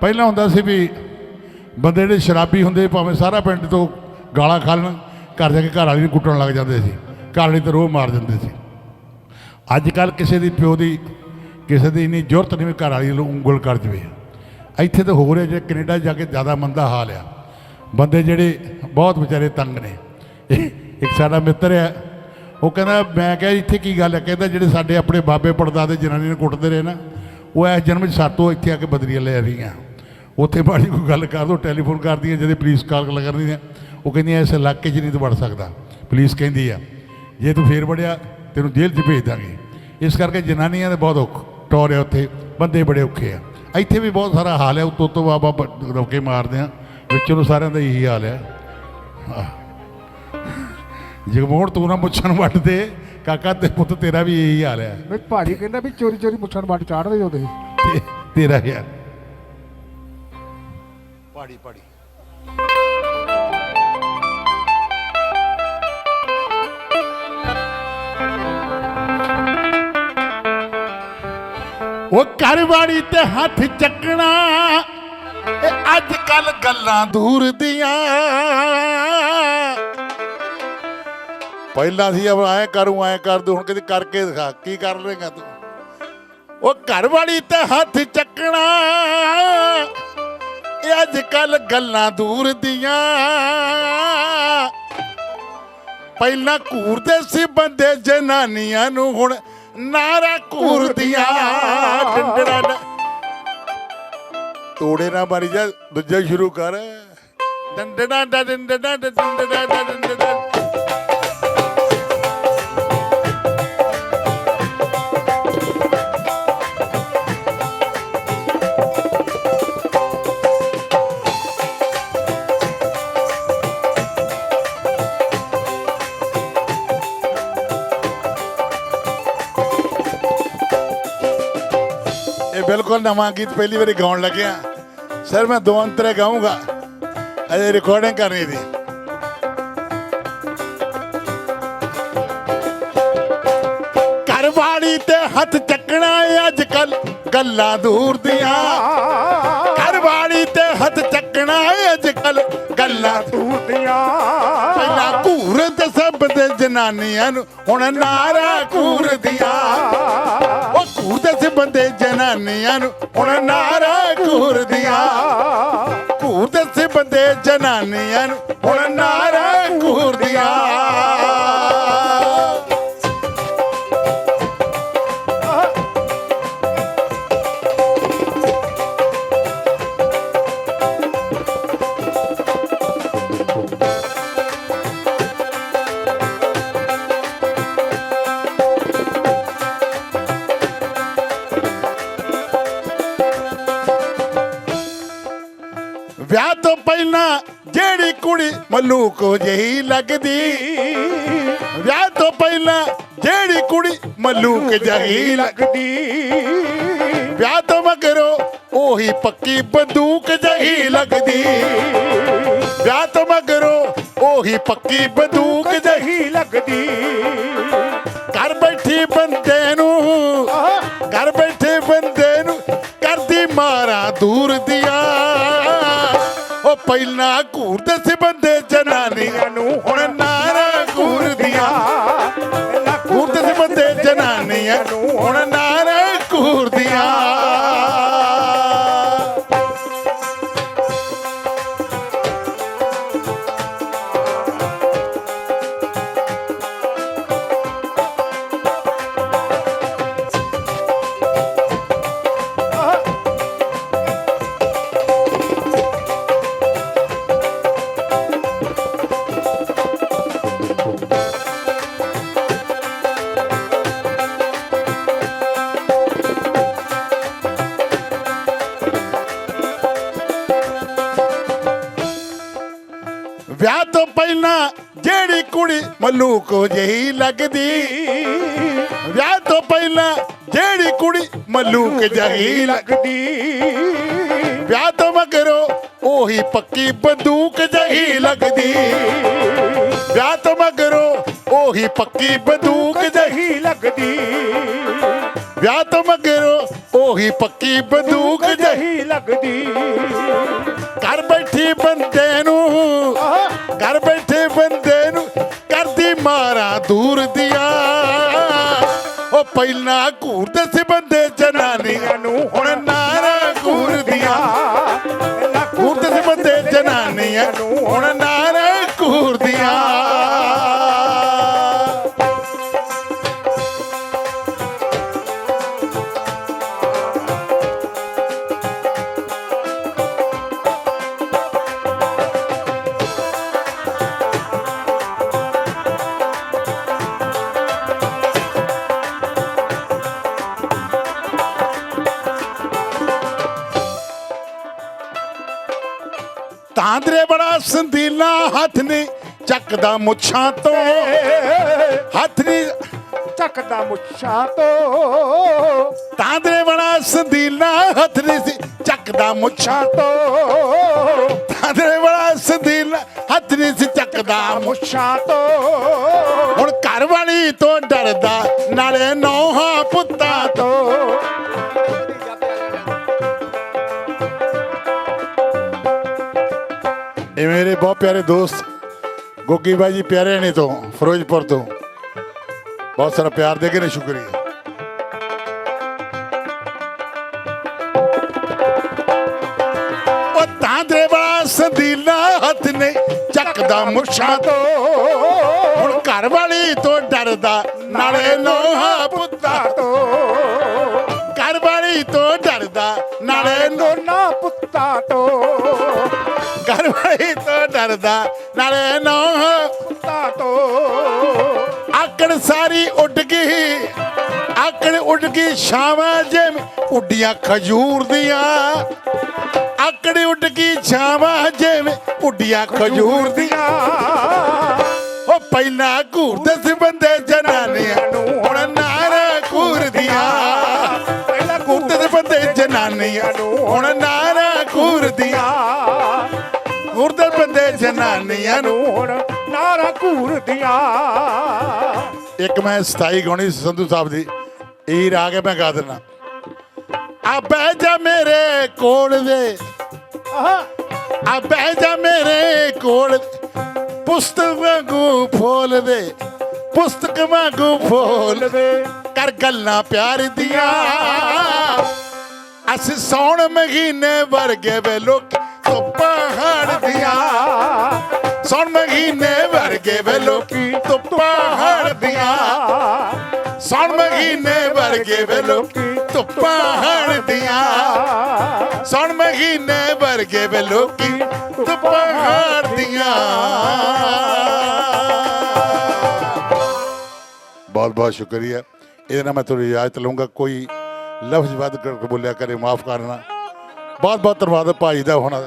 ਪਹਿਲਾਂ ਹੁੰਦਾ ਸੀ ਵੀ ਬੰਦੇ ਜਿਹੜੇ ਸ਼ਰਾਬੀ ਹੁੰਦੇ ਭਾਵੇਂ ਸਾਰਾ ਪਿੰਡ ਤੋਂ ਗਾਲਾਂ ਖਾ ਲੈਣ, ਘਰ ਜਾ ਕੇ ਘਰ ਵਾਲੀ ਨੂੰ ਕੁੱਟਣ ਲੱਗ ਜਾਂਦੇ ਸੀ। ਘਰ ਵਾਲੀ ਤੇ ਰੋਹ ਮਾਰ ਦਿੰਦੇ ਸੀ। ਅੱਜ ਕੱਲ ਕਿਸੇ ਦੀ ਪਿਓ ਦੀ, ਕਿਸੇ ਦੀ ਇੰਨੀ ਜ਼ਰੂਰਤ ਨਹੀਂ ਵੀ ਘਰ ਵਾਲੀ ਨੂੰ ਉਂਗਲ ਕਰ ਜਵੇ। ਇੱਥੇ ਤਾਂ ਹੋ ਰਿਹਾ ਜੇ ਕੈਨੇਡਾ ਜਾ ਕੇ ਜ਼ਿਆਦਾ ਮੰਦਾ ਹਾਲ ਆ। ਬੰਦੇ ਜਿਹੜੇ ਬਹੁਤ ਵਿਚਾਰੇ ਤੰਗ ਨੇ। ਇੱਕ ਸਾਡਾ ਮਿੱਤਰ ਆ, ਉਹ ਕਹਿੰਦਾ, ਮੈਂ ਕਿਹਾ, ਇੱਥੇ ਕੀ ਗੱਲ ਹੈ ਕਹਿੰਦਾ, ਜਿਹੜੇ ਸਾਡੇ ਆਪਣੇ ਬਾਬੇ ਪੜਦਾਦੇ ਜਨਾਨੀ ਨੂੰ ਕੁੱਟਦੇ ਰਹੇ ਨਾ ਉਹ ਇਸ ਜਨਮ 'ਚ ਸਾਤੋਂ ਇੱਥੇ ਆ ਕੇ ਬਦਰੀਆਂ ਲੈ ਰਹੀਆਂ। ਉੱਥੇ ਬਾੜੀ ਕੋਈ ਗੱਲ ਕਰ ਦੋ, ਟੈਲੀਫੋਨ ਕਰਦੀਆਂ ਜਦੇ ਪੁਲਿਸ ਕਾਲ ਕਰਦੀਆਂ ਉਹ ਕਹਿੰਦੀਆਂ ਇਸ ਇਲਾਕੇ 'ਚ ਨਹੀਂ ਤੂੰ ਵੜ ਸਕਦਾ। ਪੁਲਿਸ ਕਹਿੰਦੀ ਆ, ਜੇ ਤੂੰ ਫੇਰ ਵੜਿਆ, ਤੈਨੂੰ ਜੇਲ੍ਹ 'ਚ ਭੇਜ ਦਾਂਗੇ। ਇਸ ਕਰਕੇ ਜਨਾਨੀਆਂ ਦੇ ਬਹੁਤ ਔਖ, ਟੌਰ ਹੈ ਉੱਥੇ, ਬੰਦੇ ਬੜੇ ਔਖੇ ਆ। ਇੱਥੇ ਵੀ ਬਹੁਤ ਸਾਰਾ ਹਾਲ ਹੈ ਉੱਤੋਂ ਤੋਂ ਬਾਬਾ ਬ- ਰੋਕੇ ਮਾਰਦੇ ਆ, ਵਿੱਚੋਂ ਸਾਰਿਆਂ ਦਾ ਇਹੀ ਹਾਲ ਹੈ ਜਗਮੋਹਨ ਤੂੰ ਨਾ ਮੁੱਛਾਂ ਨੂੰ ਵੱਟ ਕਾਕਾ ਤੇ ਪੁੱਤ ਤੇਰਾ ਵੀ ਇਹੀ ਹਾਲ ਹੈ ਮੈਂ ਭਾਜੀ ਕਹਿੰਦਾ ਵੀ ਚੋਰੀ ਚੋਰੀ ਮੁੱਛਾਂ ਵੱਟ ਚਾੜਦੇ ਹੋ ਤੁਸੀਂ ਤੇ- ਤੇਰਾ ਯਾਰ ਪਾੜੀ ਪਾੜੀ। ਉਹ ਘਰਵਾੜੀ ਤੇ ਹੱਥ ਚੱਕਣਾ ਇਹ ਅੱਜ ਕੱਲ ਗੱਲਾਂ ਦੂਰ ਦੀਆਂ। ਪਹਿਲਾਂ ਸੀ अब ਐ ਕਰੂੰ ਐ ਕਰ ਦੂੰ ਹੁਣ ਕਿਤੇ ਕਰਕੇ ਦਿਖਾ ਕੀ ਕਰ ਲੇਗਾ ਤੂੰ? ਉਹ ਘਰ ਵਾਲੀ ਤੇ ਹੱਥ ਚੱਕਣਾ ਇਹ ਅੱਜ ਕੱਲ ਗੱਲਾਂ ਦੂਰ ਦੀਆਂ। ਪਹਿਲਾਂ ਘੂਰਦੇ ਸੀ ਬੰਦੇ ਜਨਾਨੀਆਂ ਨੂੰ ਹੁਣ ਨਾਰਾ ਘੂਰਦੀਆਂ ਡੰਡੜਾ ਡ- ਤੋੜੇ ਨਾ ਮਾਰੀ ਜਾ ਦੂਜਾ ਸ਼ੁਰੂ ਕਰ। ਡੰਡੜਾ ਡੰਡੜਾ ਡੰਡੜਾ ਡੰਡੜਾ ਬਿਲਕੁਲ ਨਵਾਂ ਗੀਤ ਪਹਿਲੀ ਵਾਰੀ ਗਾਉਣ ਲੱਗਿਆ। ਸਰ, ਮੈਂ ਦੋ ਅੰਤਰੇ ਗਾਉਂਗਾ ਅਜੇ ਰਿਕਾਰਡਿੰਗ ਕਰਨੀ ਦੀ ਘਰਵਾੜੀ ਤੇ ਹੱਥ ਚੱਕਣਾ ਅੱਜ ਕੱਲ, ਗੱਲਾਂ ਦੂਰ ਦੀਆਂ। ਘਰਵਾੜੀ ਤੇ ਹੱਥ ਚੱਕਣਾ ਅੱਜ ਕੱਲ, ਗੱਲਾਂ ਦੂਰ ਦੀਆਂ। ਪਹਿਲਾਂ ਘੂਰ ਤੇ ਸਭ ਜਨਾਨੀਆਂ ਨੂੰ, ਹੁਣ ਨਾਰਾ ਘੂਰਦੀਆਂ ਉਹ ਘੂਰਦੇ ਸੀ ਬੰਦੇ ਜਨਾਨੀਆਂ ਨੂੰ, ਹੁਣ ਨਾਰਾ ਘੂਰਦੀਆਂ ਘੂਰਦੇ ਸੀ ਬੰਦੇ ਜਨਾਨੀਆਂ ਨੂੰ, ਹੁਣ ਨਾਰਾ ਪਹਿਲਾਂ ਜਿਹੜੀ ਕੁੜੀ ਮਲੂਕ ਜਿਹੀ ਲੱਗਦੀ। ਵਿਆਹ ਤੋਂ ਪਹਿਲਾਂ ਜਿਹੜੀ ਕੁੜੀ ਮਲੂਕ ਜਿਹੀ ਲੱਗਦੀ। ਵਿਆਹ ਤੋਂ ਮਗਰੋਂ ਉਹੀ ਪੱਕੀ ਬੰਦੂਕ ਜਿਹੀ ਲੱਗਦੀ। ਵਿਆਹ ਤੋਂ ਮਗਰੋਂ ਉਹੀ ਪੱਕੀ ਬੰਦੂਕ ਜਿਹੀ ਲੱਗਦੀ। ਪਹਿਲਾਂ ਘੂਰਦੇ ਸੀ ਬੰਦੇ ਵਿਆਹ ਤੋਂ ਪਹਿਲਾਂ ਜਿਹੜੀ ਕੁੜੀ ਮਲੂਕ ਜਿਹੀ ਲੱਗਦੀ ਵਿਆਹ ਤੋਂ ਪਹਿਲਾਂ ਜਿਹੜੀ ਕੁੜੀ ਮਲੂਕ ਜਿਹੀ ਲੱਗਦੀ ਵਿਆਹ ਤੋਂ ਮਗਰੋਂ ਉਹੀ ਪੱਕੀ ਬੰਦੂਕ ਜਿਹੀ ਲੱਗਦੀ। ਵਿਆਹ ਤੋਂ ਮਗਰੋਂ ਉਹੀ ਪੱਕੀ ਬੰਦੂਕ ਜਿਹੀ ਲੱਗਦੀ। ਵਿਆਹ ਤੋਂ ਮਗਰੋਂ ਉਹੀ ਪੱਕੀ ਬੰਦੂਕ ਜਹੀ ਲੱਗਦੀ। ਘਰ ਬੈਠੀ ਬੰਦੇ ਨੂੰ ਘਰ ਬੈਠੇ ਬੰਦੇ ਨੂੰ ਕਰਦੀ ਮਾਰਾ ਦੂਰ ਦੀਆਂ। ਉਹ ਪਹਿਲਾਂ ਘੂਰਦੇ ਸੀ ਬੰਦੇ ਜਨਾਨੀਆਂ ਨੂੰ ਹੁਣ ਨਾਰਾ ਘੂਰਦੀਆਂ। ਘੂਰਦੇ ਸੀ ਬੰਦੇ ਜਨਾਨੀਆਂ ਨੂੰ ਹੁਣ ਨਾਰਾ ਘੂਰਦੀਆਂ। ਤਾਂਦਰੇ ਬੜਾ ਸੰਦੀਲਾ ਹੱਥ ਨੇ ਚੱਕਦਾ ਮੁੱਛਾਂ ਤੋਂ। ਹੱਥ ਨੇ ਚੱਕਦਾ ਮੁੱਛਾਂ ਤੋਂ। ਤਾਂਦਰੇ ਬੜਾ ਸੰਦੀਲਾ ਹੱਥ ਨੇ ਸੀ ਚੱਕਦਾ ਮੁੱਛਾਂ ਤੋਂ। ਤਾਂਦਰੇ ਬੜਾ ਸੰਦੀਲਾ ਹੱਥ ਨੇ ਸੀ ਚੱਕਦਾ ਮੁੱਛਾਂ ਮੁੱਛਾਂ ਤੋਂ। ਹੁਣ ਘਰ ਵਾਲੀ ਤੋਂ ਡਰਦਾ, ਨਾਲੇ ਨੌਹਾਂ ਪੁੱਤਾਂ ਤੋਂ। ਇਹ ਮੇਰੇ ਬਹੁਤ ਪਿਆਰੇ ਦੋਸਤ, ਗੋਗੀ ਬਾਈ ਜੀ ਪਿਆਰੇ ਨੇ ਤੋਂ, ਫਿਰੋਜ਼ਪੁਰ ਤੋਂ। ਬਹੁਤ ਸਾਰਾ ਪਿਆਰ ਦੇ ਕੇ ਨੇ, ਸ਼ੁਕਰੀਆ। ਉਹ ਤਾਂਦਰੇ ਬੜਾ ਸੰਦੀਲਾ ਹੱਥ ਨੇ ਚੱਕਦਾ ਮੁੱਛਾਂ ਤੋਂ। ਹੁਣ ਘਰ ਵਾਲੀ ਤੋਂ ਡਰਦਾ ਨਾਲੇ ਨੋਹਾ ਪੁੱਤਾਂ ਤੋਂ। ਘਰ ਵਾਲੀ ਤੋਂ ਡਰਦਾ ਨਾਲੇ ਨੋ ਪੁੱਤਾਂ ਤੋਂ। ਘਰ ਤੋਂ ਡਰਦਾ। ਨਾਲੇ ਨੋਹਾ ਪੁੱਤਾਂ ਤੋਂ। ਆਕੜ ਸਾਰੀ ਉੱਡ ਗਈ। ਆਕੜ ਉੱਡ ਗਈ ਛਾਵਾਂ ਜਿਵੇਂ ਉੱਡੀਆਂ ਖਜੂਰ ਦੀਆਂ। ਆਕੜ ਉੱਡ ਗਈ ਛਾਵਾਂ ਜਿਵੇਂ ਉੱਡੀਆਂ ਖਜੂਰ ਦੀਆਂ। ਉਹ ਪਹਿਲਾਂ ਘੂਰਦੇ ਸੀ ਬੰਦੇ ਜਨਾਨੀਆਂ ਨੂੰ, ਹੁਣ ਨਾਰਾ ਘੂਰਦੀਆਂ। ਪਹਿਲਾਂ ਘੂਰਦੇ ਸੀ ਬੰਦੇ ਜਨਾਨੀਆਂ ਨੂੰ, ਹੁਣ ਨਾਰਾ ਘੂਰਦੀਆਂ। ਬੰਦੇ ਜਨਾਨੀਆਂ ਨੂੰ ਹੁਣ ਨਾਰਾ ਘੂਰਦੀਆਂ। ਇੱਕ ਮੈਂ ਸਤਾਈ ਗਾਉਣੀ ਸੀ ਸੰਧੂ ਸਾਹਿਬ ਦੀ। ਇਹ ਰਾਗ ਹੈ ਮੈਂ ਗਾ ਦਿੰਦਾ ਆ ਬਹਿ ਜਾ ਮੇਰੇ ਕੋਲ ਵੇ। ਆ ਬਹਿ ਜਾ ਮੇਰੇ ਕੋਲ ਪੁਸਤਕ ਵਾਂਗੂ ਫੋਲ ਵੇ। ਪੁਸਤਕ ਵਾਂਗੂ ਫੋਲ ਵੇ। ਕਰ ਗੱਲਾਂ ਪਿਆਰ ਦੀਆਂ। ਅਸੀਂ ਸੌਣ ਮਹੀਨੇ ਵਰਗੇ ਵੇ। ਲੋਕ ਤੋਂ ਪਹਾੜ ਦੀਆਂ ਸੌਣ ਮਹੀਨੇ ਵਰਗੇ ਵੇ ਲੋਕੀ ਤੋਂ ਪਹਾੜ ਦੀਆਂ। ਸੌਣ ਮਹੀਨੇ ਵਰਗੇ ਵੇ ਲੋਕੀ ਤੋਂ ਪਹਾੜ ਦੀਆਂ। ਸੌਣ ਮਹੀਨੇ ਵਰਗੇ ਵੇ ਲੋਕੀ ਤੋਂ ਪਹਾੜ ਦੀਆਂ। ਬਹੁਤ ਬਹੁਤ ਸ਼ੁਕਰੀਆ। ਇਹਦੇ ਨਾਲ ਮੈਂ ਤੁਹਾਨੂੰ ਇਜਾਜ਼ਤ ਲਵਾਂਗਾ ਕੋਈ ਲਫ਼ਜ਼ ਵੱਧ ਕਰਕੇ ਬੋਲਿਆ ਕਰੇ, ਮਾਫ ਕਰਨਾ। ਬਹੁਤ ਬਹੁਤ ਧੰਨਵਾਦ ਭਾਈ ਦਾ ਹੋਣਾ।